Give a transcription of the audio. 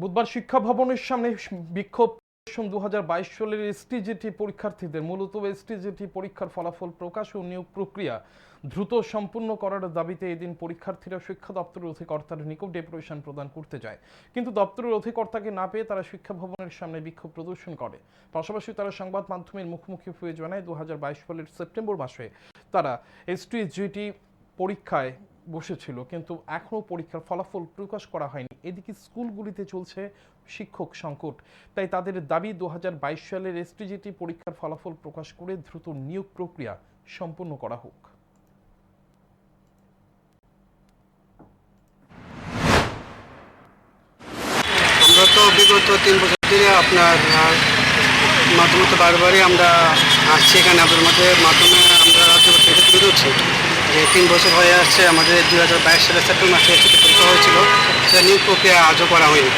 বুধবার শিক্ষা ভবনের সামনে বিক্ষোভ দু হাজার বাইশ সালের এসটিজিটি পরীক্ষার্থীদের। মূলত এসটিজিটি পরীক্ষার ফলাফল প্রকাশ ও নিয়োগ প্রক্রিয়া দ্রুত সম্পূর্ণ করার দাবিতে এদিন পরীক্ষার্থীরা শিক্ষা দপ্তরের অধিকর্তার নিকট ডেপুটেশন প্রদান করতে যায়। কিন্তু দপ্তরের অধিকর্তাকে না পেয়ে তারা শিক্ষা ভবনের সামনে বিক্ষোভ প্রদর্শন করে। পাশাপাশি তারা সংবাদ মাধ্যমের মুখোমুখি হয়ে জানায় দু হাজার বাইশ সালের সেপ্টেম্বর মাসে তারা এসটিজিটি পরীক্ষায় বসেছিল, কিন্তু এখনও পরীক্ষার ফলাফল প্রকাশ করা হয়নি। এদিকে স্কুলগুলিতে চলছে শিক্ষক সংকট। তাই তাদের দাবি দু হাজার বাইশ সালের এসটিজিটি পরীক্ষার ফলাফল প্রকাশ করে দ্রুত নিয়োগ প্রক্রিয়া সম্পন্ন করা হোক। আমরা তো বিগত তিন বছর ধরে আপনার মাধ্যমে বারবারই আমরা আসছি এখানে আপনার মধ্যে, মাধ্যমে আমরা তুলে ধরছি যে তিন বছর হয়ে আসছে, আমাদের দু হাজার বাইশ সালের সেপ্টেম্বর মাসে পরীক্ষা হয়েছিল। সেটা নিয়োগ প্রক্রিয়া আজও করা হয়নি